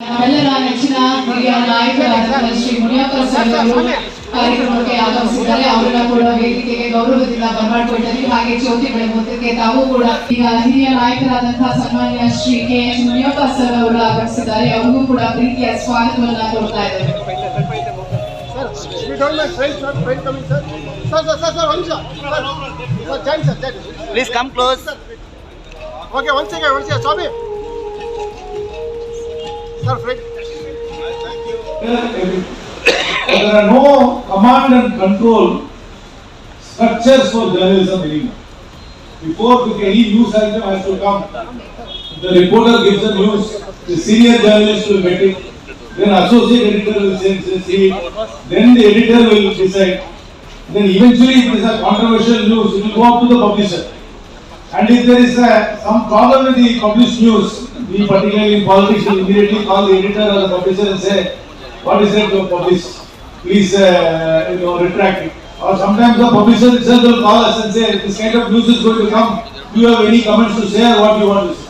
ನಮ್ಮೆಲ್ಲರ ನೆಚ್ಚಿನ ಹಿರಿಯ ನಾಯಕರಾದ ಶ್ರೀ ಮುನಿಯಪ್ಪ ಸರ್ ಅವರು ಕಾರ್ಯಕ್ರಮಕ್ಕೆ ಆಗಮಿಸಿದ್ದಾರೆ ಅವರನ್ನ ಕೂಡ ವೇದಿಕೆಗೆ ಗೌರವದಿಂದ ಬರಮಾಡಿಕೊಳ್ತಾರೆ ಹಾಗೆ ಜ್ಯೋತಿ ಬೆಳಗುತ್ತಕ್ಕೆ ತಾವು ಕೂಡ ಈಗ ಹಿರಿಯ ನಾಯಕರಾದಂತಹ ಸನ್ಮಾನ್ಯ Shri K H Muniyappa sir ಅವರು ಆಗಮಿಸಿದ್ದಾರೆ ಅವ್ರಿಗೂ ಕೂಡ ಪ್ರೀತಿಯ ಸ್ವಾಗತವನ್ನ ಕೊಡ್ತಾ ಇದ್ದಾರೆ. Please come close. Okay, one second, one second. Swami. Sir, friend. There are no command and control structures for journalism anymore. Before with any news item has to come, the reporter gives the news, the senior journalist will get it, then associate editor will see it, then the editor will decide. Then eventually if it is a controversial news, it will go up to the publisher. And if there is a, some problem with the published news, we particularly in politics will immediately call the editor or the publisher and say, what is you have published? Please, uh, you know, retract it. Or sometimes the publisher itself will call us and say, this kind of news is going to come. Do you have any comments to say or what you want to say?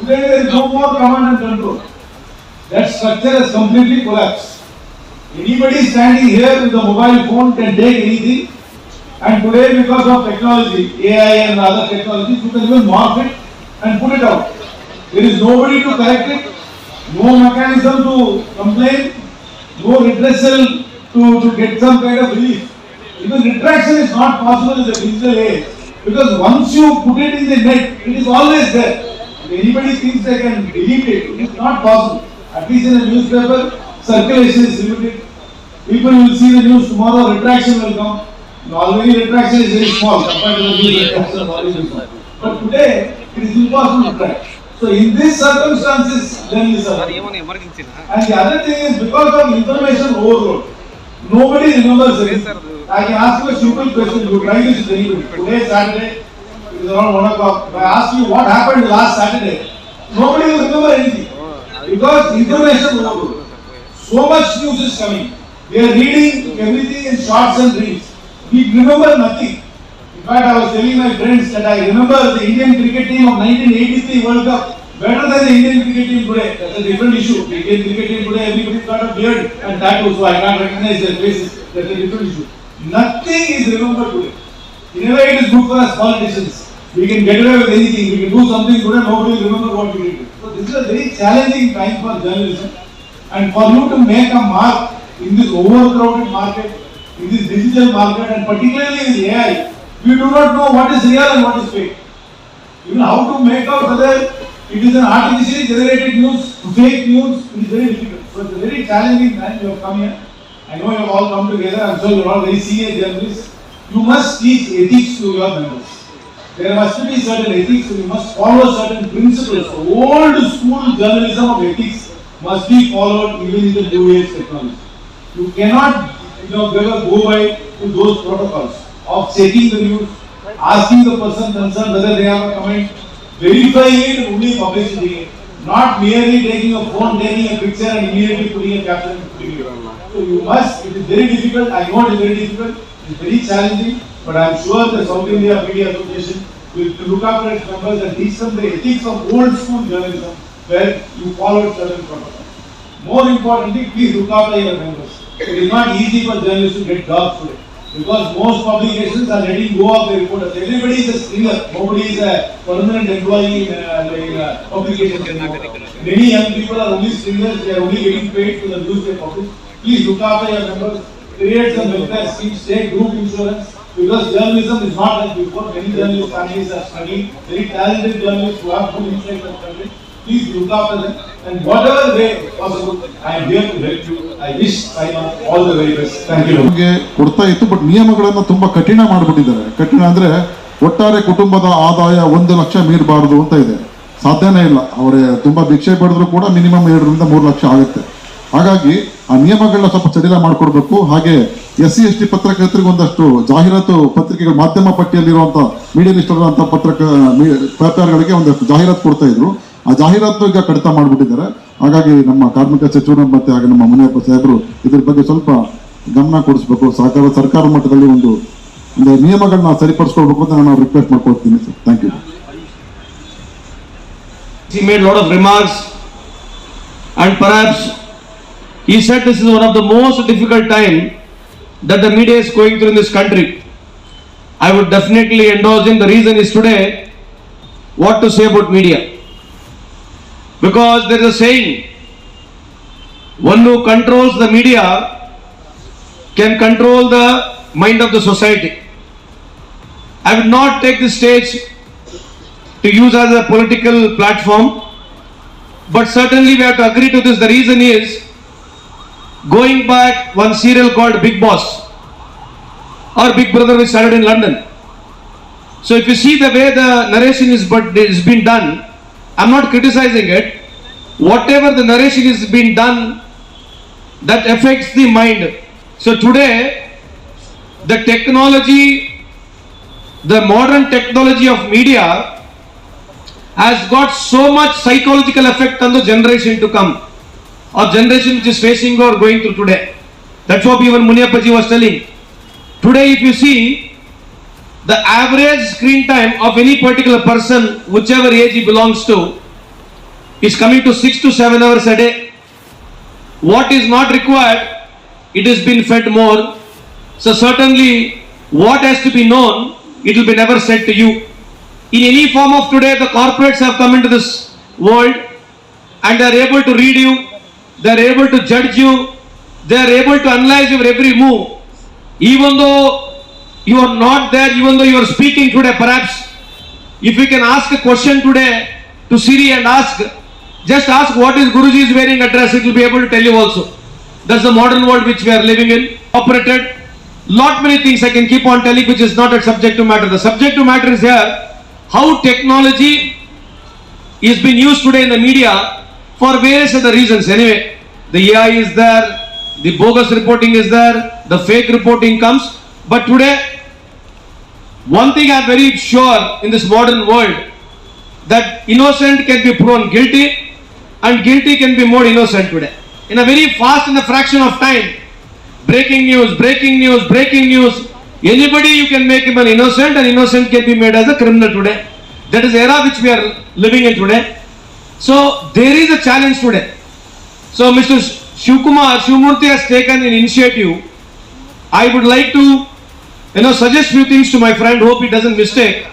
Today there is no more command and control. That structure has completely collapsed. Anybody standing here with a mobile phone can take anything and today, because of technology, AI and other technologies, you can even morph it and put it out. There is nobody to correct it, no mechanism to complain, no redressal to, to get some kind of relief. Even retraction is not possible in the digital age because once you put it in the net, it is always there. If anybody thinks they can delete it, it is not possible. At least in a newspaper, circulation is limited. People will see the news tomorrow, retraction will come. Already retraction is very small compared to the news retraction. But today, it is impossible to track. So in these circumstances, journalism. And the other thing is because of information overload, nobody remembers it. I can ask you a simple question, you try this anybody. Today Saturday, it is around one o'clock. If I ask you what happened last Saturday, nobody will remember anything. Because information overload. So much news is coming. We are reading everything in shorts and reels. We remember nothing. In fact, I was telling my friends that I remember the Indian cricket team of 1983 World Cup better than the Indian cricket team today. That's a different issue. The Indian cricket team today, everybody's got a beard and tattoo, so I can't recognize their faces. That's a different issue. Nothing is remembered today. In a way, it is good for us politicians. We can get away with anything. We can do something today, nobody will remember what we did. So this is a very challenging time for journalism. And for you to make a mark in this overcrowded market, in this digital market, and particularly in AI, we do not know what is real and what is fake. Even how to make out whether it is an artificially generated news, fake news, it is very difficult. So it's a very challenging time you have come here. I know you have all come together, I'm sure you are all very senior journalists. You must teach ethics to your members. There must be certain ethics, you must follow certain principles. The old school journalism of ethics must be followed even in the new age technology. You cannot, you know, go by those protocols of checking the news, asking the person concerned whether they have a comment, verifying it only publishing it. Not merely taking a phone, taking a picture and immediately putting a caption putting. So you must, it is very difficult, I know it is very difficult, it is very challenging, but I am sure the South India Media Association will look after its members and teach them the ethics of old school journalism where you followed certain protocols. More importantly, please look after your members. It is not easy for journalists to get jobs today. Because most publications are letting go of the reporters. Everybody is a stringer. Nobody is a permanent employee in uh, like, uh, publications anymore. Many young people are only stringers. They are only getting paid for the news they publish. Please look after your members. Create some welfare schemes. Take group insurance. Because journalism is not like before. Many journalist families are struggling. Very talented journalists who have good insight of country. Please look after them. And whatever way possible, I am here to help you. I wish Saima all the very best. Thank you. ನಮಗೆ ಕೊಡ್ತಾ ಇತ್ತು but ನಿಯಮಗಳನ್ನು ತುಂಬಾ ಕಠಿಣ ಮಾಡಿಬಿಟ್ಟಿದ್ದಾರೆ ಕಠಿಣ ಅಂದ್ರೆ ಒಟ್ಟಾರೆ ಕುಟುಂಬದ ಆದಾಯ ಒಂದು ಲಕ್ಷ ಮೀರಬಾರದು ಅಂತ ಇದೆ ಸಾಧ್ಯನೇ ಇಲ್ಲ ಅವರೇ ತುಂಬಾ ಭಿಕ್ಷೆ ಪಡೆದ್ರು ಕೂಡ ಮಿನಿಮಮ್ ಎರಡರಿಂದ ಮೂರು ಲಕ್ಷ ಆಗುತ್ತೆ ಹಾಗಾಗಿ ಆ ನಿಯಮಗಳನ್ನ ಸ್ವಲ್ಪ ಸಡಿಲ ಮಾಡಿಕೊಡ್ಬೇಕು ಹಾಗೆ ಎಸ್ ಸಿ ಎಸ್ ಟಿ ಪತ್ರಕರ್ತರಿಗೆ ಒಂದಷ್ಟು ಜಾಹೀರಾತು ಪತ್ರಿಕೆಗಳ ಮಾಧ್ಯಮ ಪಟ್ಟಿಯಲ್ಲಿರುವಂತ ಮೀಡಿಯಾ ಲಿಸ್ಟ್ ಪತ್ರಕ ಪೇಪರ್ಗಳಿಗೆ ಒಂದಷ್ಟು ಜಾಹೀರಾತು ಕೊಡ್ತಾ ಇದ್ರು ಆ ಜಾಹೀರಾತು ಈಗ ಕಡಿತ ಮಾಡಿಬಿಟ್ಟಿದ್ದಾರೆ ಹಾಗಾಗಿ ನಮ್ಮ ಕಾರ್ಮಿಕ ಸಚಿವರು ಮತ್ತೆ ಹಾಗೆ ನಮ್ಮ ಮುನಿಯಪ್ಪ ಸಾಹೇಬರು ಇದ್ರ ಬಗ್ಗೆ ಸ್ವಲ್ಪ ಗಮನ ಕೊಡಿಸ್ಬೇಕು ಸರ್ಕಾರ ಸರ್ಕಾರ ಮಟ್ಟದಲ್ಲಿ ಒಂದು ಒಂದು ನಿಯಮಗಳನ್ನ ಸರಿಪಡಿಸ್ಕೊಳ್ಬೇಕು ಅಂತ ನಾನು ರಿಕ್ವೆಸ್ಟ್ ಮಾಡ್ಕೊಳ್ತೀನಿ sir thank you He made lot of remarks and perhaps he said this is one of the most difficult time that the media is going through in this country. I would definitely endorse in The reason is today, what to say about media. Because there is a saying, one who controls the media can control the mind of the society. I will not take this stage to use as a political platform, but certainly we have to agree to this. The reason is going back one serial called Big Boss or Big Brother which started in London. So if you see the way the narration is but is been done, I'm not criticizing it. Whatever the narration is being done, that affects the mind. So today, the technology, the modern technology of media has got so much psychological effect on the generation to come or generation which is facing or going through today. That's what even Muniappaji was telling. Today, if you see the average screen time of any particular person, whichever age he belongs to, is coming to six to seven hours a day. What is not required, it has been fed more. So certainly, what has to be known, it will be never said to you. In any form of today, the corporates have come into this world and they are able to read you, they are able to judge you, they are able to analyze your every move. Even though you are not there, even though you are speaking today, perhaps if we can ask a question today to Siri and ask, just ask what is Guruji is wearing a dress, it will be able to tell you also. That's the modern world which we are living in. Operated. Lot many things I can keep on telling which is not a subject to matter. The subject to matter is here how technology is being used today in the media for various other reasons. Anyway, the AI is there, the bogus reporting is there, the fake reporting comes. But today, one thing I'm very sure in this modern world that innocent can be proven guilty and guilty can be more innocent today. In a very fast, in a fraction of time, breaking news, breaking news, breaking news. Anybody you can make him an innocent and innocent can be made as a criminal today. That is the era which we are living in today. So there is a challenge today. So Mr. Shivkumar, Shivmurthy has taken an initiative. I would like to, you know, suggest few things to my friend. Hope he doesn't mistake.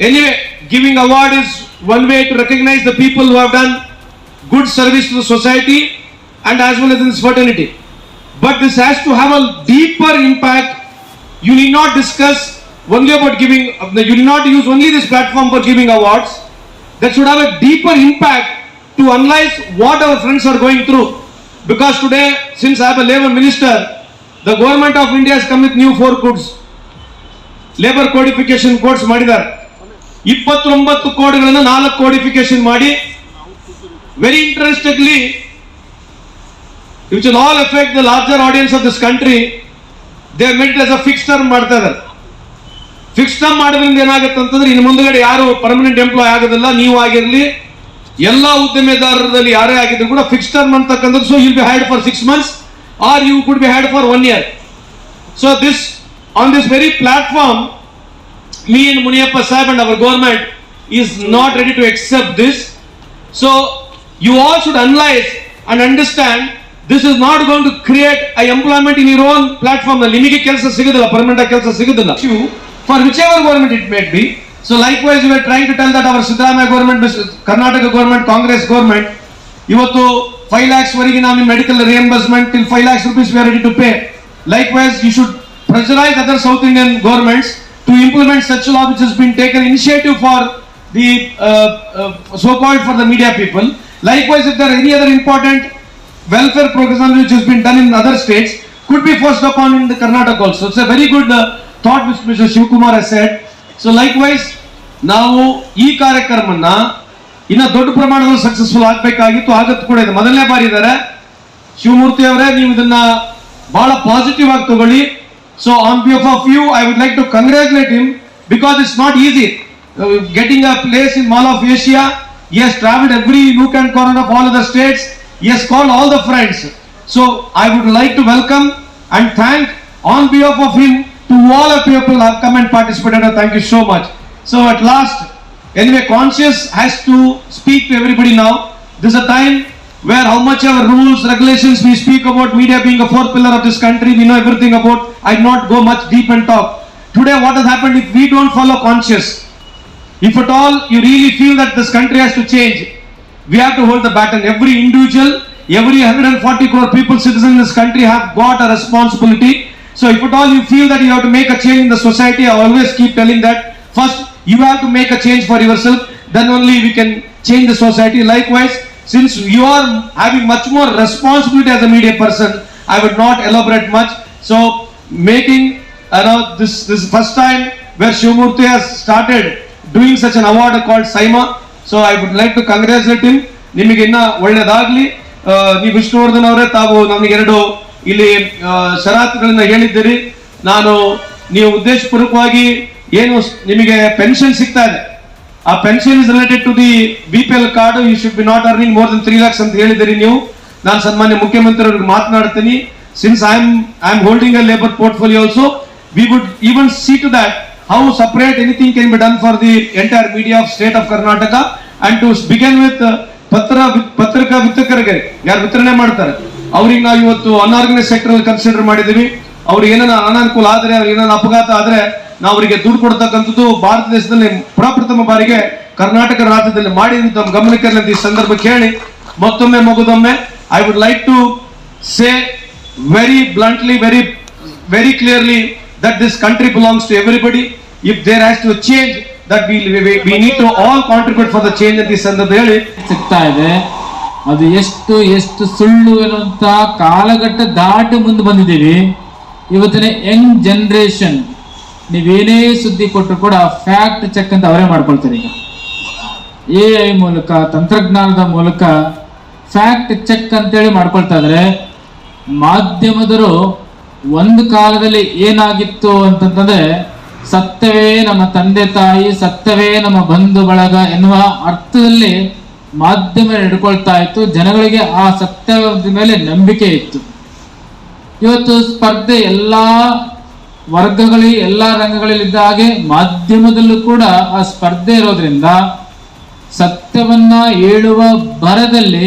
Anyway, giving award is one way to recognize the people who have done good service to the society and as well as in this fraternity. But this has to have a deeper impact. You need not discuss only about giving, you need not use only this platform for giving awards. That should have a deeper impact to analyze what our friends are going through. Because today, since I am a labor minister, the government of India come with new four codes labour codification codes ಮಾಡಿದ್ದಾರೆ. ಇಪ್ಪತ್ತೊಂಬತ್ತು ಕೋಡ್ಗಳನ್ನು ನಾಲ್ಕು codification ಮಾಡಿ very interestingly which will all effect the larger audience of this country they made as a fix term ಮಾಡ್ತಾ ಇದ್ದಾರೆ. Fix term ಮಾಡೋದ್ರಿಂದ ಏನಾಗುತ್ತೆ ಅಂತಂದ್ರೆ, ಇನ್ನು ಮುಂದಗಡೆ ಯಾರು ಪರ್ಮನೆಂಟ್ ಎಂಪ್ಲಾಯ್ ಆಗೋದಿಲ್ಲ, ನೀವು ಆಗಿರಲಿ, ಎಲ್ಲ ಉದ್ದಿಮೆದಾರರಲ್ಲಿ ಯಾರೇ ಆಗಿದ್ರು ಕೂಡ ಫಿಕ್ಸ್ ಟರ್ಮ್ ಅಂತಕ್ಕಂಥದ್ದು so you'll be hired for six months or you could be had for one year. So this, on this very platform, me and Muniappa Sahib and our government is not ready to accept this. So you all should analyze and understand this is not going to create a employment in your own platform. ನಿಮಗೆ ಕೆಲಸ ಸಿಗೋದಿಲ್ಲ permanent ಕೆಲಸ ಸಿಗುದಿಲ್ಲ for whichever government it may be. So likewise we are trying to tell that our Siddhamaya government, Karnataka government, Congress government, ಇವತ್ತು five lakhs ವರೆಗೆ ನಾವು medical reimbursement till five lakhs rupees we are ready to pay likewise you should pressurize other South Indian governments to implement such law which has been taken initiative for the uh, uh, so-called for the media people. Likewise, if there are any other important welfare programs which has been done in other states, could be forced upon in the Karnataka also. It's a very good uh, thought which Mr. Shivkumar has said. So likewise, ನಾವು ಈ ಕಾರ್ಯಕ್ರಮನ ಇನ್ನ ದೊಡ್ಡ ಪ್ರಮಾಣದಲ್ಲಿ successful ಆಗಬೇಕಾಗಿತ್ತು ಆಗತ್ತು ಕೂಡ ಇದೆ ಮೊದಲನೇ ಬಾರಿ ಇದ್ದಾರೆ ಶಿವಮೂರ್ತಿ ಅವರೇ ನೀವು ಇದನ್ನ ಬಹಳ ಪಾಸಿಟಿವ್ ಆಗಿ ತಗೊಳ್ಳಿ so on behalf of you I would like to congratulate him because it's not easy getting a place in mall of Asia traveled every nook and corner of all other states he has called all the friends so i would like to welcome and thank on behalf of him to all the people who have come and participated thank you so much so at anyway conscious has to speak to everybody now this is a time where how much our rules, regulations, we speak about media being a fourth pillar of this country, we know everything about, I not go much deep and talk. Today what has happened if we don't follow conscious, if at all you really feel that this country has to change, we have to hold the baton. Every individual, every 140 crore people, citizens in this country have got a responsibility. So if at all you feel that you have to make a change in the society, I always keep telling that first you have to make a change for yourself, then only we can change the society. Likewise, since you are having much more responsibility as a media person, I would not elaborate much. So making, you know, this this first time where Shivamurthy has started doing such an award called Saima. So I would like to congratulate him. ನಿಮಗೆ ಇನ್ನ ಒಳ್ಳೇದಾಗ್ಲಿ ನೀವು ವಿಷ್ಣುವರ್ಧನ್ ಅವರೇ ತಾವು ನಮಗೆರಡು ಇಲ್ಲಿ ಆ, ಷರತ್ತುಗಳನ್ನ ಹೇಳಿದ್ದೀರಿ ನಾನು ನೀವು ಉದ್ದೇಶಪೂರ್ವಕವಾಗಿ ಏನು ನಿಮಗೆ ಪೆನ್ಷನ್ ಸಿಗ್ತಾ ಇದೆ? ಆ pension is related to the B P L card you should be not earning more than three lakhs ಅಂತ ಹೇಳಿದಿರಿ ನೀವು. ನಾನು ಸನ್ಮಾನ್ಯ ಮುಖ್ಯಮಂತ್ರಿ ಅವ್ರಿಗೆ ಮಾತನಾಡ್ತೀನಿ since I am I am holding a labour portfolio also we would even see to that how separate anything can be done for the entire media of state of Karnataka and to begin with ಪತ್ರ ಪತ್ರಿಕಾ ವಿತರಕರಿಗೆ ಯಾರು ವಿತರಣೆ ಮಾಡ್ತಾರೆ? ಅವ್ರಿಗೆ ನಾವು ಇವತ್ತು unorganised sector consider ಮಾಡಿದೀವಿ ಅವ್ರಿಗೆ ಏನಾರ ಅನಾನುಕೂಲ ಆದ್ರೆ, ಅವ್ರಿಗೆ ಏನಾರ ಅಪಘಾತ ಆದ್ರೆ ನಾವು ಅವರಿಗೆ ದುಡ್ಡು ಕೊಡ್ತಕ್ಕಂಥದ್ದು ಭಾರತ ದೇಶದಲ್ಲಿ ಪ್ರಪ್ರಥಮ ಬಾರಿಗೆ ಕರ್ನಾಟಕ ರಾಜ್ಯದಲ್ಲಿ ಮಾಡಿ ತಮ್ಮ ಗಮನಕ್ಕೆ ಈ ಸಂದರ್ಭ ಕೇಳಿ ಮತ್ತೊಮ್ಮೆ ಮಗುದೊಮ್ಮೆ I would like to say very bluntly very very clearly that this country belongs to everybody if there has to change that we need to all contribute for the change ಅಂತ ಈ ಸಂದರ್ಭ ಹೇಳಿ. ಸಿಗ್ತಾ ಇದೆ. ಅದು ಎಷ್ಟು ಎಷ್ಟು ಸುಳ್ಳು ಎನ್ನುವಂತ ಕಾಲಘಟ್ಟ ದಾಟಿ ಮುಂದೆ ಬಂದಿದ್ದೀವಿ. ಇವತ್ತಿನ ಯಂಗ್ ಜನರೇಷನ್ ನೀವೇನೇ ಸುದ್ದಿ ಕೊಟ್ಟರು ಕೂಡ ಫ್ಯಾಕ್ಟ್ ಚೆಕ್ ಅಂತ ಅವರೇ ಮಾಡ್ಕೊಳ್ತಾರೆ ಈಗ. ಎ ಐ ಮೂಲಕ, ತಂತ್ರಜ್ಞಾನದ ಮೂಲಕ ಫ್ಯಾಕ್ಟ್ ಚೆಕ್ ಅಂತೇಳಿ ಮಾಡ್ಕೊಳ್ತಾ ಇದ್ರೆ ಮಾಧ್ಯಮದರು ಒಂದು ಕಾಲದಲ್ಲಿ ಏನಾಗಿತ್ತು ಅಂತಂತಂದ್ರೆ, ಸತ್ಯವೇ ನಮ್ಮ ತಂದೆ ತಾಯಿ, ಸತ್ಯವೇ ನಮ್ಮ ಬಂಧು ಬಳಗ ಎನ್ನುವ ಅರ್ಥದಲ್ಲಿ ಮಾಧ್ಯಮ ಇಟ್ಕೊಳ್ತಾ ಇತ್ತು. ಜನಗಳಿಗೆ ಆ ಸತ್ಯದ ಮೇಲೆ ನಂಬಿಕೆ ಇತ್ತು. ಇವತ್ತು ಸ್ಪರ್ಧೆ ಎಲ್ಲ ವರ್ಗಗಳಲ್ಲಿ ಎಲ್ಲ ರಂಗಗಳಲ್ಲಿದ್ದ ಹಾಗೆ ಮಾಧ್ಯಮದಲ್ಲೂ ಕೂಡ ಆ ಸ್ಪರ್ಧೆ ಇರೋದ್ರಿಂದ ಸತ್ಯವನ್ನ ಹೇಳುವ ಭರದಲ್ಲಿ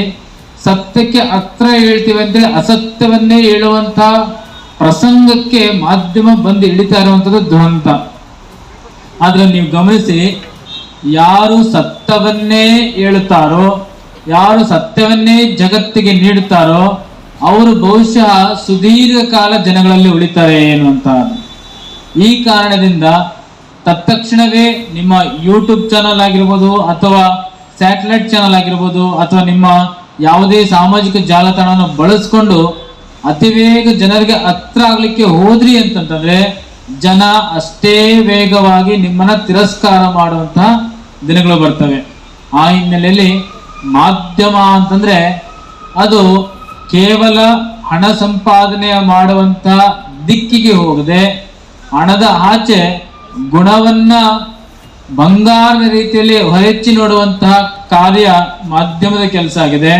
ಸತ್ಯಕ್ಕೆ ಹತ್ರ ಹೇಳ್ತೀವಿ ಅಂತೇಳಿ ಅಸತ್ಯವನ್ನೇ ಹೇಳುವಂತ ಪ್ರಸಂಗಕ್ಕೆ ಮಾಧ್ಯಮ ಬಂದು ಇಳಿತಾ ಇರುವಂತದ್ದು ದುರಂತ. ಆದ್ರೆ ನೀವು ಗಮನಿಸಿ, ಯಾರು ಸತ್ಯವನ್ನೇ ಹೇಳುತ್ತಾರೋ, ಯಾರು ಸತ್ಯವನ್ನೇ ಜಗತ್ತಿಗೆ ನೀಡುತ್ತಾರೋ ಅವರು ಬಹುಶಃ ಸುದೀರ್ಘ ಕಾಲ ಜನಗಳಲ್ಲಿ ಉಳಿತಾರೆ ಅಂತ. ಈ ಕಾರಣದಿಂದ ತತ್ಕ್ಷಣವೇ ನಿಮ್ಮ ಯೂಟ್ಯೂಬ್ ಚಾನಲ್ ಆಗಿರ್ಬೋದು ಅಥವಾ ಸ್ಯಾಟಲೈಟ್ ಚಾನಲ್ ಆಗಿರ್ಬೋದು ಅಥವಾ ನಿಮ್ಮ ಯಾವುದೇ ಸಾಮಾಜಿಕ ಜಾಲತಾಣವನ್ನು ಬಳಸ್ಕೊಂಡು ಅತಿ ವೇಗ ಜನರಿಗೆ ಹತ್ರ ಆಗ್ಲಿಕ್ಕೆ ಹೋದ್ರಿ ಅಂತಂತಂದ್ರೆ ಜನ ಅಷ್ಟೇ ವೇಗವಾಗಿ ನಿಮ್ಮನ್ನ ತಿರಸ್ಕಾರ ಮಾಡುವಂತಹ ದಿನಗಳು ಬರ್ತವೆ. ಆ ಹಿನ್ನೆಲೆಯಲ್ಲಿ ಮಾಧ್ಯಮ ಅಂತಂದ್ರೆ ಅದು ಕೇವಲ ಹಣ ಸಂಪಾದನೆ ಮಾಡುವಂತ ದಿಕ್ಕಿಗೆ ಹೋಗದೆ ಹಣದ ಆಚೆ ಗುಣವನ್ನ ಬಂಗಾರದ ರೀತಿಯಲ್ಲಿ ಹೊರಚ್ಚಿ ನೋಡುವಂತಹ ಕಾರ್ಯ ಮಾಧ್ಯಮದ ಕೆಲಸ ಆಗಿದೆ.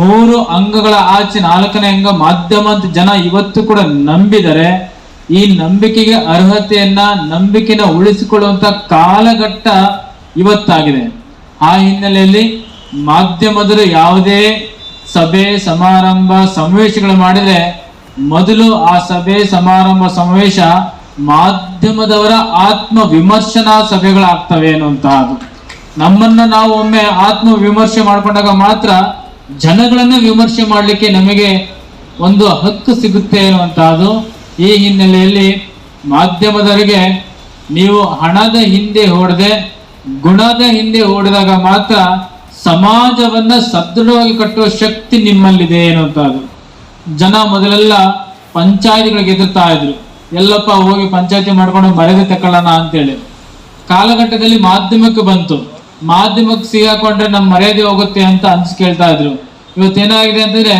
ಮೂರು ಅಂಗಗಳ ಆಚೆ ನಾಲ್ಕನೇ ಅಂಗ ಮಾಧ್ಯಮ ಅಂತ ಜನ ಇವತ್ತು ಕೂಡ ನಂಬಿದರೆ ಈ ನಂಬಿಕೆಗೆ ಅರ್ಹತೆಯನ್ನ ನಂಬಿಕೆನ ಉಳಿಸಿಕೊಳ್ಳುವಂತ ಕಾಲಘಟ್ಟ ಇವತ್ತಾಗಿದೆ. ಆ ಹಿನ್ನೆಲೆಯಲ್ಲಿ ಮಾಧ್ಯಮದರು ಯಾವುದೇ ಸಭೆ ಸಮಾರಂಭ ಸಮಾವೇಶಗಳು ಮಾಡಿದರೆ ಮೊದಲು ಆ ಸಭೆ ಸಮಾರಂಭ ಸಮಾವೇಶ ಮಾಧ್ಯಮದವರ ಆತ್ಮ ವಿಮರ್ಶನಾ ಸಭೆಗಳಾಗ್ತವೆ ಅನ್ನುವಂತಹದ್ದು. ನಮ್ಮನ್ನ ನಾವು ಒಮ್ಮೆ ಆತ್ಮ ವಿಮರ್ಶೆ ಮಾಡಿಕೊಂಡಾಗ ಮಾತ್ರ ಜನಗಳನ್ನ ವಿಮರ್ಶೆ ಮಾಡಲಿಕ್ಕೆ ನಮಗೆ ಒಂದು ಹಕ್ಕು ಸಿಗುತ್ತೆ ಅನ್ನುವಂತಹದ್ದು. ಈ ಹಿನ್ನೆಲೆಯಲ್ಲಿ ಮಾಧ್ಯಮದವರಿಗೆ ನೀವು ಹಣದ ಹಿಂದೆ ಓಡದೆ ಗುಣದ ಹಿಂದೆ ಓಡಿದಾಗ ಮಾತ್ರ ಸಮಾಜವನ್ನ ಸದೃಢವಾಗಿ ಕಟ್ಟುವ ಶಕ್ತಿ ನಿಮ್ಮಲ್ಲಿದೆ ಅನ್ನುವಂಥದ್ದು. ಜನ ಮೊದಲೆಲ್ಲ ಪಂಚಾಯತಿಗಳಿಗೆ ಎದುರ್ತಾ ಇದ್ರು. ಎಲ್ಲಪ್ಪ ಹೋಗಿ ಪಂಚಾಯತಿ ಮಾಡ್ಕೊಂಡು ಮರ್ಯಾದೆ ತಕೊಳ್ಳೋಣ ಅಂತೇಳಿ. ಕಾಲಘಟ್ಟದಲ್ಲಿ ಮಾಧ್ಯಮಕ್ಕೆ ಬಂತು. ಮಾಧ್ಯಮಕ್ಕೆ ಸಿಗಾಕೊಂಡ್ರೆ ನಮ್ಮ ಮರ್ಯಾದೆ ಹೋಗುತ್ತೆ ಅಂತ ಅನ್ಸ್ ಕೇಳ್ತಾ ಇದ್ರು. ಇವತ್ತೇನಾಗಿದೆ ಅಂತಂದ್ರೆ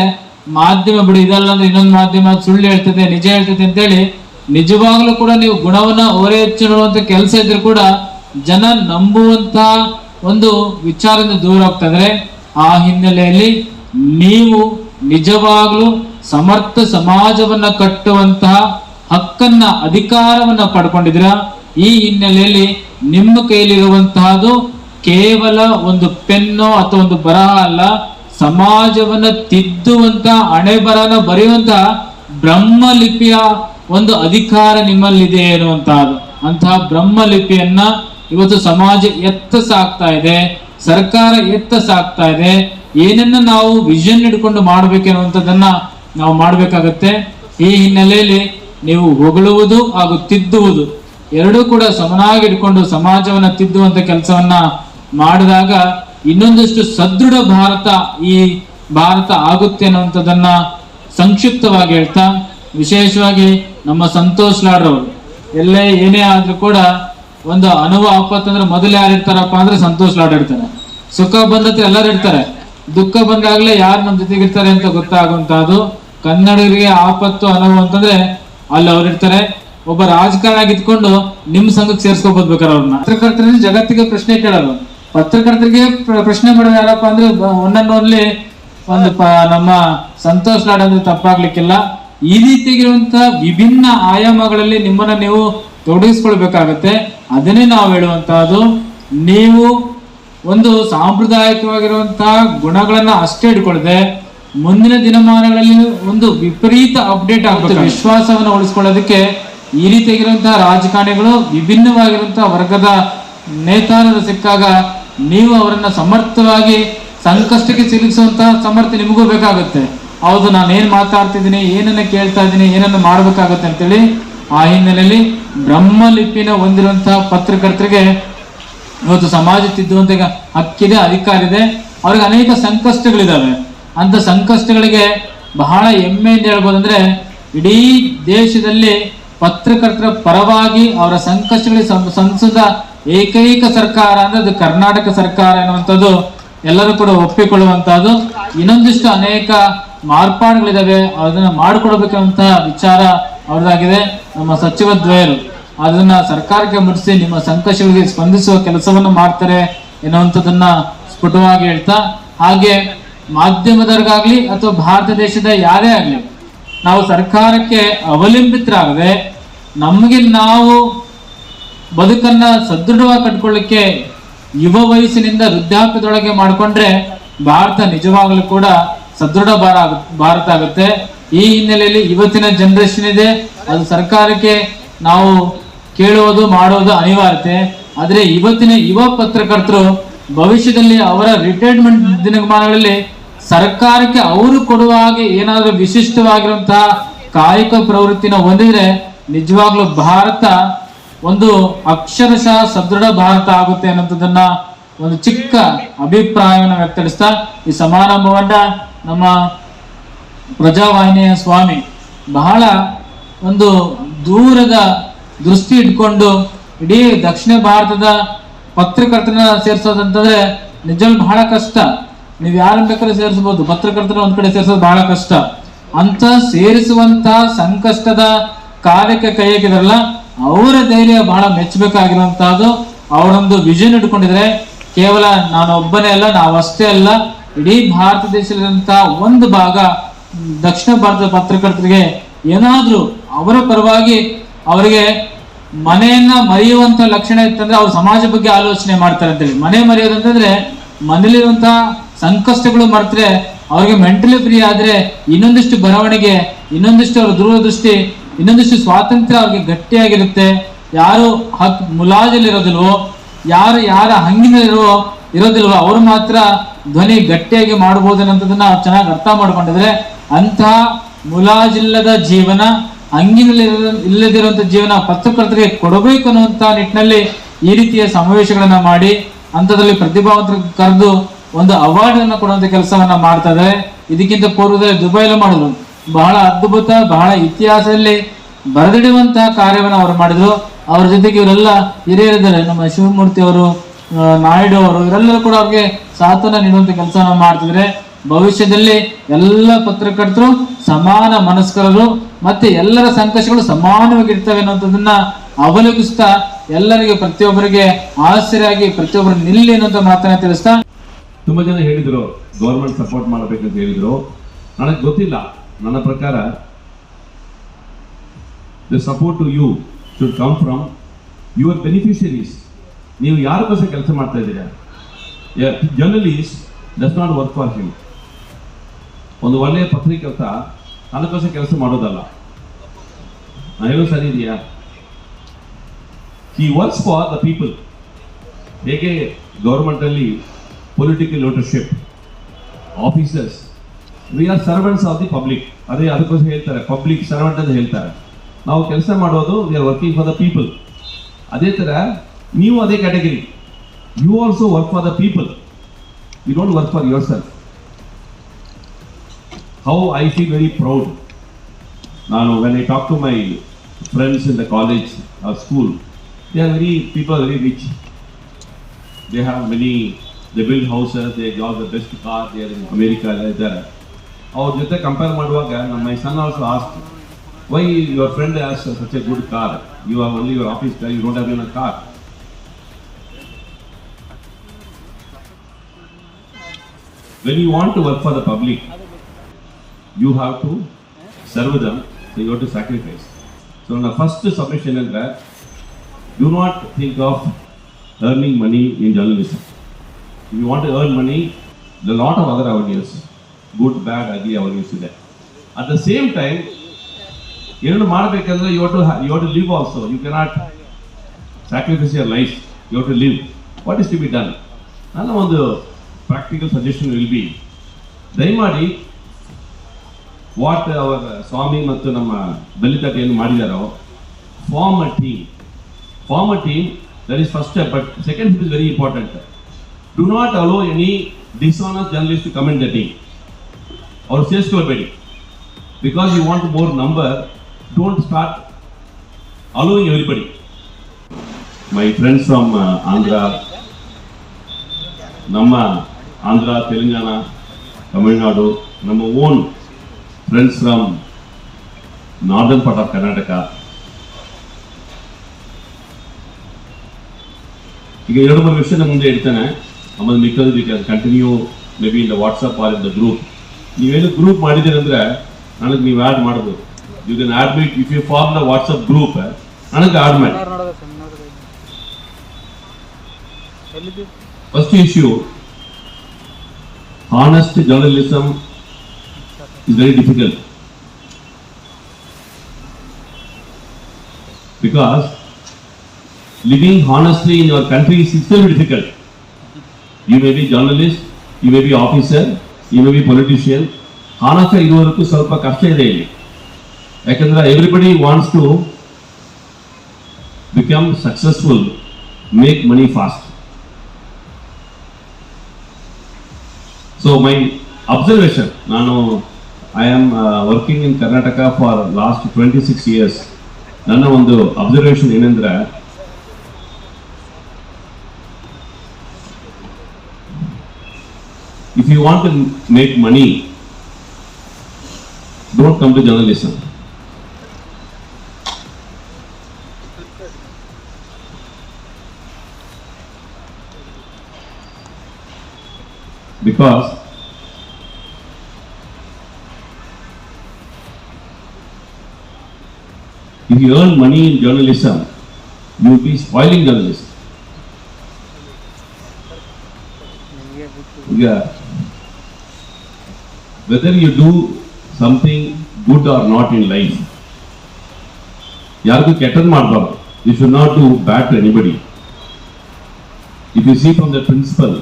ಮಾಧ್ಯಮ ಬಿಡಿ, ಇದಲ್ಲ ಅಂದ್ರೆ ಇನ್ನೊಂದು ಮಾಧ್ಯಮ ಸುಳ್ಳು ಹೇಳ್ತದೆ, ನಿಜ ಹೇಳ್ತದೆ ಅಂತೇಳಿ ನಿಜವಾಗ್ಲೂ ಕೂಡ ನೀವು ಗುಣವನ್ನ ಓರೆ ಹೆಚ್ಚು ನೋಡುವಂತ ಕೆಲಸ ಇದ್ರು ಕೂಡ ಜನ ನಂಬುವಂತ ಒಂದು ವಿಚಾರದಿಂದ ದೂರ ಹೋಗ್ತಾ ಇದ್ರೆ, ಆ ಹಿನ್ನೆಲೆಯಲ್ಲಿ ನೀವು ನಿಜವಾಗ್ಲೂ ಸಮರ್ಥ ಸಮಾಜವನ್ನ ಕಟ್ಟುವಂತಹ ಹಕ್ಕನ್ನ, ಅಧಿಕಾರವನ್ನ ಪಡ್ಕೊಂಡಿದ್ರ ಈ ಹಿನ್ನೆಲೆಯಲ್ಲಿ ನಿಮ್ಮ ಕೈಲಿರುವಂತಹದ್ದು ಕೇವಲ ಒಂದು ಪೆನ್ನು ಅಥವಾ ಒಂದು ಬರಹ ಅಲ್ಲ, ಸಮಾಜವನ್ನ ತಿದ್ದುವಂತ ಹಣೆಬರನ ಬರೆಯುವಂತ ಬ್ರಹ್ಮಲಿಪಿಯ ಒಂದು ಅಧಿಕಾರ ನಿಮ್ಮಲ್ಲಿದೆ ಅನ್ನುವಂತಹದ್ದು. ಅಂತಹ ಬ್ರಹ್ಮಲಿಪಿಯನ್ನ ಇವತ್ತು ಸಮಾಜ ಎತ್ತ ಸಾಕ್ತಾ ಇದೆ, ಸರ್ಕಾರ ಎತ್ತ ಸಾಕ್ತಾ ಇದೆ, ಏನನ್ನ ನಾವು ವಿಷನ್ ಇಟ್ಕೊಂಡು ಮಾಡ್ಬೇಕೆನ್ನುವಂಥದ್ದನ್ನ ನಾವು ಮಾಡ್ಬೇಕಾಗತ್ತೆ. ಈ ಹಿನ್ನೆಲೆಯಲ್ಲಿ ನೀವು ಹೊಗಳುವುದು ಹಾಗೂ ತಿದ್ದುವುದು ಎರಡೂ ಕೂಡ ಸಮನಾಗಿ ಇಟ್ಕೊಂಡು ಸಮಾಜವನ್ನ ತಿದ್ದುವಂತ ಕೆಲಸವನ್ನ ಮಾಡಿದಾಗ ಇನ್ನೊಂದಷ್ಟು ಸದೃಢ ಭಾರತ ಈ ಭಾರತ ಆಗುತ್ತೆ ಅನ್ನುವಂಥದ್ದನ್ನ ಸಂಕ್ಷಿಪ್ತವಾಗಿ ಹೇಳ್ತಾ, ವಿಶೇಷವಾಗಿ ನಮ್ಮ ಸಂತೋಷ್ ಲಾಡ್ರವರು. ಎಲ್ಲೇ ಏನೇ ಆದ್ರೂ ಕೂಡ ಒಂದು ಅನುಭವ ಆಪತ್ತಂದ್ರೆ ಮೊದಲು ಯಾರು ಇರ್ತಾರಪ್ಪ ಅಂದ್ರೆ ಸಂತೋಷ್ ಲಾಡ್ ಇರ್ತಾರೆ ಸುಖ ಬಂದತೆ ಎಲ್ಲರೂ ಇರ್ತಾರೆ. ದುಃಖ ಬಂದಾಗಲೇ ಯಾರು ನಮ್ಮ ಜೊತೆಗೆ ಇರ್ತಾರೆ ಅಂತ ಗೊತ್ತಾಗುವಂತಹದ್ದು ಕನ್ನಡಿಗರಿಗೆ ಆಪತ್ತು ಅನುಭವ ಅಂತಂದ್ರೆ ಅಲ್ಲಿ ಅವ್ರು ಇರ್ತಾರೆ. ಒಬ್ಬ ರಾಜಕಾರಣ ಇದ್ಕೊಂಡು ನಿಮ್ ಸಂಘಕ್ಕೆ ಸೇರ್ಸ್ಕೊಬೋದು ಬೇಕಾದ್ರೆ ಅವ್ರನ್ನ. ಪತ್ರಕರ್ತರಲ್ಲಿ ಜಗತ್ತಿಗೆ ಪ್ರಶ್ನೆ ಕೇಳೋದು ಪತ್ರಕರ್ತರಿಗೆ ಪ್ರ- ಪ್ರಶ್ನೆ ಮಾಡೋದು ಯಾರಪ್ಪ ಅಂದ್ರೆ ಒಂದನ್ನೊಂದ್ಲಿ ಒಂದು ಪ- ನಮ್ಮ ಸಂತೋಷ್ ಲಾಡ್ ಅಂದ್ರೆ ತಪ್ಪಾಗ್ಲಿಕ್ಕಿಲ್ಲ. ಈ ರೀತಿಯಾಗಿರುವಂತಹ ವಿಭಿನ್ನ ಆಯಾಮಗಳಲ್ಲಿ ನಿಮ್ಮನ್ನ ನೀವು ತೊಡಗಿಸ್ಕೊಳ್ಬೇಕಾಗತ್ತೆ. ಅದನ್ನೇ ನಾವು ಹೇಳುವಂತಹದ್ದು, ನೀವು ಒಂದು ಸಾಂಪ್ರದಾಯಿಕವಾಗಿರುವಂತಹ ಗುಣಗಳನ್ನ ಅಷ್ಟೇ ಇಟ್ಕೊಳ್ಳದೆ ಮುಂದಿನ ದಿನಮಾನಗಳಲ್ಲಿ ಒಂದು ವಿಪರೀತ ಅಪ್ಡೇಟ್ ಆಗುತ್ತೆ ವಿಶ್ವಾಸವನ್ನು ಉಳಿಸ್ಕೊಳ್ಳೋದಕ್ಕೆ ಈ ರೀತಿಯಾಗಿರುವಂತಹ ರಾಜಕಾರಣಿಗಳು, ವಿಭಿನ್ನವಾಗಿರುವಂತಹ ವರ್ಗದ ನೇತಾರರು ಸಿಕ್ಕಾಗ ನೀವು ಅವರನ್ನ ಸಮರ್ಥವಾಗಿ ಸಂಕಷ್ಟಕ್ಕೆ ಸಿಲುಕಿಸುವಂತಹ ಸಮರ್ಥ ನಿಮಗೂ ಬೇಕಾಗುತ್ತೆ. ಹೌದು ನಾನು ಏನು ಮಾತಾಡ್ತಿದ್ದೀನಿ, ಏನನ್ನ ಕೇಳ್ತಾ ಇದ್ದೀನಿ, ಏನನ್ನ ಮಾಡ್ಬೇಕಾಗತ್ತೆ ಅಂತೇಳಿ ಆ ಹಿನ್ನೆಲೆಯಲ್ಲಿ ಬ್ರಹ್ಮಲಿಪಿನ ಹೊಂದಿರುವಂತಹ ಪತ್ರಕರ್ತರಿಗೆ ಇವತ್ತು ಸಮಾಜ ತಿದ್ದುವಂತ ಹಕ್ಕಿದೆ, ಅಧಿಕಾರ ಇದೆ. ಅವ್ರಿಗೆ ಅನೇಕ ಸಂಕಷ್ಟಗಳಿದಾವೆ. ಅಂತ ಸಂಕಷ್ಟಗಳಿಗೆ ಬಹಳ ಹೆಮ್ಮೆಯಿಂದ ಹೇಳ್ಬೋದಂದ್ರೆ, ಇಡೀ ದೇಶದಲ್ಲಿ ಪತ್ರಕರ್ತರ ಪರವಾಗಿ ಅವರ ಸಂಕಷ್ಟಗಳಿಗೆ ಸಂಸದ ಏಕೈಕ ಸರ್ಕಾರ ಅಂದ್ರೆ ಅದು ಕರ್ನಾಟಕ ಸರ್ಕಾರ ಎನ್ನುವಂಥದ್ದು ಎಲ್ಲರೂ ಕೂಡ ಒಪ್ಪಿಕೊಳ್ಳುವಂತಹದ್ದು. ಇನ್ನೊಂದಿಷ್ಟು ಅನೇಕ ಮಾರ್ಪಾಡುಗಳಿದಾವೆ. ಅದನ್ನ ಮಾಡಿಕೊಡ್ಬೇಕಂತ ವಿಚಾರ ಅವ್ರದ್ದಾಗಿದೆ ನಮ್ಮ ಸಚಿವ ದ್ವಯರು ಅದನ್ನ ಸರ್ಕಾರಕ್ಕೆ ಮುಟ್ಟಿಸಿ ನಿಮ್ಮ ಸಂಕಷ್ಟಗಳಿಗೆ ಸ್ಪಂದಿಸುವ ಕೆಲಸವನ್ನು ಮಾಡ್ತಾರೆ ಎನ್ನುವಂಥದ್ದನ್ನ ಸ್ಫುಟವಾಗಿ ಹೇಳ್ತಾ, ಹಾಗೆ ಮಾಧ್ಯಮದವ್ರಿಗಾಗ್ಲಿ ಅಥವಾ ಭಾರತ ದೇಶದ ಯಾರೇ ಆಗ್ಲಿ, ನಾವು ಸರ್ಕಾರಕ್ಕೆ ಅವಲಂಬಿತರಾಗದೆ ನಮಗೆ ನಾವು ಬದುಕನ್ನ ಸದೃಢವಾಗಿ ಕಟ್ಕೊಳ್ಳಿಕ್ಕೆ ಯುವ ವಯಸ್ಸಿನಿಂದ ವೃದ್ಧಾಪ್ಯದೊಳಗೆ ಮಾಡಿಕೊಂಡ್ರೆ ಭಾರತ ನಿಜವಾಗ್ಲೂ ಕೂಡ ಸದೃಢ ಭಾರ ಭಾರತ ಆಗುತ್ತೆ. ಈ ಹಿನ್ನೆಲೆಯಲ್ಲಿ ಇವತ್ತಿನ ಜನರೇಷನ್ ಇದೆ. ಅದು ಸರ್ಕಾರಕ್ಕೆ ನಾವು ಕೇಳುವುದು, ಮಾಡುವುದು ಅನಿವಾರ್ಯತೆ. ಆದರೆ ಇವತ್ತಿನ ಯುವ ಪತ್ರಕರ್ತರು ಭವಿಷ್ಯದಲ್ಲಿ ಅವರ ರಿಟೈರ್ಮೆಂಟ್ ದಿನಮಾನಗಳಲ್ಲಿ ಸರ್ಕಾರಕ್ಕೆ ಅವರು ಕೊಡುವ ಹಾಗೆ ಏನಾದರೂ ವಿಶಿಷ್ಟವಾಗಿರುವಂತಹ ಕಾಯಕ ಪ್ರವೃತ್ತಿನ ಹೊಂದಿದ್ರೆ ನಿಜವಾಗ್ಲೂ ಭಾರತ ಒಂದು ಅಕ್ಷರಶಃ ಸದೃಢ ಭಾರತ ಆಗುತ್ತೆ ಅನ್ನೋದನ್ನ ಒಂದು ಚಿಕ್ಕ ಅಭಿಪ್ರಾಯವನ್ನು ವ್ಯಕ್ತಪಡಿಸ್ತಾ ಈ ಸಮಾರಂಭವನ್ನ ನಮ್ಮ ಪ್ರಜಾವಾಹಿನಿಯ ಸ್ವಾಮಿ ಬಹಳ ಒಂದು ದೂರದ ದೃಷ್ಟಿ ಇಟ್ಕೊಂಡು ಇಡೀ ದಕ್ಷಿಣ ಭಾರತದ ಪತ್ರಕರ್ತರನ್ನ ಸೇರ್ಸೋದಂತಂದ್ರೆ ನಿಜ ಬಹಳ ಕಷ್ಟ. ನೀವು ಯಾರನ್ನ ಬೇಕಾದ್ರೆ ಸೇರಿಸಬಹುದು ಪತ್ರಕರ್ತರ ಒಂದ್ ಕಡೆ ಸೇರಿಸೋದು ಬಹಳ ಕಷ್ಟ. ಅಂತ ಸೇರಿಸುವಂತ ಸಂಕಷ್ಟದ ಕಾರ್ಯಕ್ಕೆ ಕೈ ಹಾಕಿದ್ರಲ್ಲ, ಅವರ ಧೈರ್ಯ ಬಹಳ ಮೆಚ್ಚಬೇಕಾಗಿರುವಂತಹದ್ದು, ಅವರೊಂದು ವಿಷನ್ ಇಟ್ಕೊಂಡಿದ್ರೆ ಕೇವಲ ನಾನು ಒಬ್ಬನೇ ಅಲ್ಲ ನಾವಷ್ಟೇ ಅಲ್ಲ, ಇಡೀ ಭಾರತ ದೇಶದಂತ ಒಂದು ಭಾಗ ದಕ್ಷಿಣ ಭಾರತದ ಪತ್ರಕರ್ತರಿಗೆ ಏನಾದ್ರೂ ಅವರ ಪರವಾಗಿ ಅವರಿಗೆ ಮನೆಯನ್ನ ಮರೆಯುವಂತ ಲಕ್ಷಣ ಇತ್ತಂದ್ರೆ ಅವ್ರು ಸಮಾಜ ಬಗ್ಗೆ ಆಲೋಚನೆ ಮಾಡ್ತಾರೆ ಅಂತೇಳಿ. ಮನೆ ಮರೆಯೋದಂತಂದ್ರೆ ಮನೇಲಿರುವಂತಹ ಸಂಕಷ್ಟಗಳು ಮರೆತ್ರೆ ಅವ್ರಿಗೆ ಮೆಂಟಲಿ ಫ್ರೀ ಆದ್ರೆ ಇನ್ನೊಂದಿಷ್ಟು ಬರವಣಿಗೆ, ಇನ್ನೊಂದಿಷ್ಟು ಅವ್ರ ದೂರದೃಷ್ಟಿ, ಇನ್ನೊಂದಿಷ್ಟು ಸ್ವಾತಂತ್ರ್ಯ ಅವ್ರಿಗೆ ಗಟ್ಟಿಯಾಗಿರುತ್ತೆ. ಯಾರು ಹಕ್ ಮುಲಾಜಲ್ಲಿರೋದಿಲ್ವೋ ಯಾರು ಯಾರ ಹಂಗಿನಲ್ಲಿರೋ ಇರೋದಿಲ್ವೋ, ಅವ್ರು ಮಾತ್ರ ಧ್ವನಿ ಗಟ್ಟಿಯಾಗಿ ಮಾಡಬಹುದು ಅನ್ನೋದನ್ನ ಚೆನ್ನಾಗಿ ಅರ್ಥ ಮಾಡ್ಕೊಂಡಿದ್ರೆ ಅಂತಹ ಮುಲಾಜಿಲ್ಲದ ಜೀವನ ಹಂಗಿನಲ್ಲಿ ಇಲ್ಲದಿರುವಂತ ಜೀವನ ಪತ್ರಕರ್ತರಿಗೆ ಕೊಡಬೇಕು ಅನ್ನುವಂತ ನಿಟ್ಟಿನಲ್ಲಿ ಈ ರೀತಿಯ ಸಮಾವೇಶಗಳನ್ನ ಮಾಡಿ ಅಂತದಲ್ಲಿ ಪ್ರತಿಭಾವಂತರ ಕರೆದು ಒಂದು ಅವಾರ್ಡ್ ಅನ್ನು ಕೊಡುವಂತ ಕೆಲಸವನ್ನ ಮಾಡ್ತಾ ಇದ್ದಾರೆ. ಇದಕ್ಕಿಂತ ಪೂರ್ವದಲ್ಲಿ ದುಬೈಲು ಮಾಡಿದ್ರು. ಬಹಳ ಅದ್ಭುತ, ಬಹಳ ಇತಿಹಾಸದಲ್ಲಿ ಬರೆದಿಡುವಂತಹ ಕಾರ್ಯವನ್ನು ಅವರು ಮಾಡಿದ್ರು. ಅವ್ರ ಜೊತೆಗೆ ಇವರೆಲ್ಲ ಹಿರಿಯರಿದ್ದಾರೆ. ನಮ್ಮ ಶಿವಮೂರ್ತಿ ಅವರು ನಾಯ್ಡು ಅವರು, ಇವರೆಲ್ಲರೂ ಕೂಡ ಅವ್ರಿಗೆ ಸಾಥನ ನೀಡುವಂತ ಕೆಲಸವನ್ನು ಮಾಡ್ತಿದ್ರೆ ಭವಿಷ್ಯದಲ್ಲಿ ಎಲ್ಲ ಪತ್ರಕರ್ತರು, ಸಮಾನ ಮನಸ್ಕರರು ಮತ್ತೆ ಎಲ್ಲರ ಸಂಕಷ್ಟಗಳು ಸಮಾನವಾಗಿ ಇರ್ತವೆ ಅನ್ನೋದನ್ನ ಅವಲೋಕಿಸ್ತಾ ಎಲ್ಲರಿಗೆ ಪ್ರತಿಯೊಬ್ಬರಿಗೆ ಆಸರೆಯಾಗಿ ಪ್ರತಿಯೊಬ್ಬರು ನಿಲ್ಲಿ ಅನ್ನೋಂಥ ಮಾತನ್ನ ತಿಳಿಸ್ತಾ. ತುಂಬಾ ಜನ ಹೇಳಿದ್ರು ಗೌರ್ಮೆಂಟ್ ಸಪೋರ್ಟ್ ಮಾಡಬೇಕಂತ ಹೇಳಿದ್ರು. ನನಗೆ ಗೊತ್ತಿಲ್ಲ, ನನ್ನ ಪ್ರಕಾರ the support to you should come from your beneficiaries ನೀವು ಯಾರಿಗೋಸ್ಕರ ಕೆಲಸ ಮಾಡ್ತಾ ಇದ್ದೀರಾ? Journalist does not work for him ಒಂದು ಒಳ್ಳೆಯ ಪಬ್ಲಿಕ್ ಕೆಲಸ ಅದಕ್ಕೋಸ್ಕರ ಕೆಲಸ ಮಾಡೋದಲ್ಲ. ನಾನು ಹೇಳೋದು ಸರಿ ಇದೆಯಾ? ಈ ವರ್ಕ್ಸ್ ಫಾರ್ ದ ಪೀಪಲ್ ಹೇಗೆ ಗೌರ್ಮೆಂಟಲ್ಲಿ political leadership officers we are servants of the public ಅದೇ ಅದಕ್ಕೋಸ್ಕರ ಹೇಳ್ತಾರೆ ಪಬ್ಲಿಕ್ ಸರ್ವೆಂಟ್ ಅಂತ ಹೇಳ್ತಾರೆ. ನಾವು ಕೆಲಸ ಮಾಡೋದು we are working for the people ಅದೇ ಥರ ನೀವು ಅದೇ category you also work for the people you don't work for yourself how I feel very proud ನಾನು when I talk to my friends in the college or school they are very people very rich they have many they build houses they job the best car they are in America ಎಲ್ಲ ಇದ್ದಾರೆ ಅವ್ರ ಜೊತೆ compare ಮಾಡುವಾಗ ನಮ್ಮ my son also asked why your friend has such a good car you are only your office car you don't have an uh car when you want to work for the public, you have to serve them, so you have to sacrifice. So, the first submission is that do not think of earning money in journalism. If you want to earn money, there are a lot of other avenues, good, bad, ugly avenues there. At the same time, ಏನು ಮಾಡಬೇಕಂದ್ರೆ you to you to live also you cannot sacrifice your life you to live what is to be done ನನ್ನ ಒಂದು practical suggestion will be ದಯಮಾಡಿ what our Swamy ಮತ್ತು ನಮ್ಮ ದಲಿತ ಏನು ಮಾಡಿದಾರೋ form a team form a team that is first but second is very important do not allow any dishonest journalist comment the team ಅವ್ರು ಸೇರಿಸ್ಕೊಳ್ಬೇಡಿ because you want more number don't start allowing everybody my friends from Andhra ನಮ್ಮ ಆಂಧ್ರ ತೆಲಂಗಾಣ ತಮಿಳುನಾಡು ನಮ್ಮ own friends from northern part of Karnataka ಈಗ ಎರಡು ಮೂರು ವಿಷಯ ಮುಂದೆ ಇಡ್ತೇನೆ ಆಮೇಲೆ ಮಿಕ್ಕದು we can continue maybe in the WhatsApp or in the group ನೀವೇನು ಗ್ರೂಪ್ ಮಾಡಿದ್ದೀರಿ ಅಂದ್ರೆ ನನಗೆ ನೀವು ಆ್ಯಡ್ ಮಾಡ್ಬೋದು you can add me if you form the WhatsApp group ನನಗೆ ಆ್ಯಡ್ ಮಾಡಿ first issue honest journalism is very difficult because living honestly in your country is still difficult. You may be journalist, you may be officer, you may be politician. honest ಇರುವವರೆಗೂ ಸ್ವಲ್ಪ ಕಷ್ಟ ಇದೆ ಇಲ್ಲಿ ಯಾಕಂದ್ರೆ everybody wants to become successful make money fast so my observation ನಾನು I am working in Karnataka for last twenty six years ನನ್ನ ಒಂದು observation ಏನಂದ್ರೆ if you want to make money don't come to journalism because if you earn money in journalism, you will be spoiling journalism. Yeah. Whether you do something good or not in life, ಯಾರಿಗೂ ಕೆಟ್ಟದ್ದು ಮಾಡಬಾರ್ದು you should not do bad to anybody if you see from the principle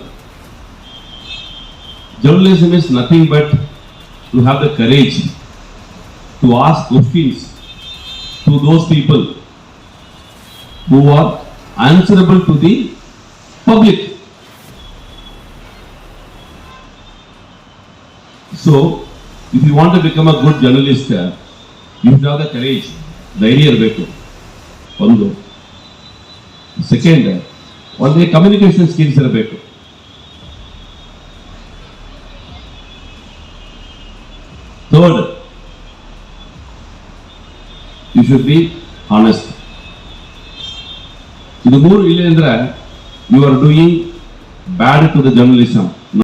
journalism is nothing but to have the courage to ask questions to those people who are answerable to the public. So, if you want to become a good journalist, uh, you should have the courage, ಧೈರ್ಯ ಇರಬೇಕು ಒಂದು second ಒಂದೇ communication skills ಇರಬೇಕು should be honest ಇದು ಮೂರು ಇಲ್ಲ ಅಂದ್ರೆ you are doing bad to the journalism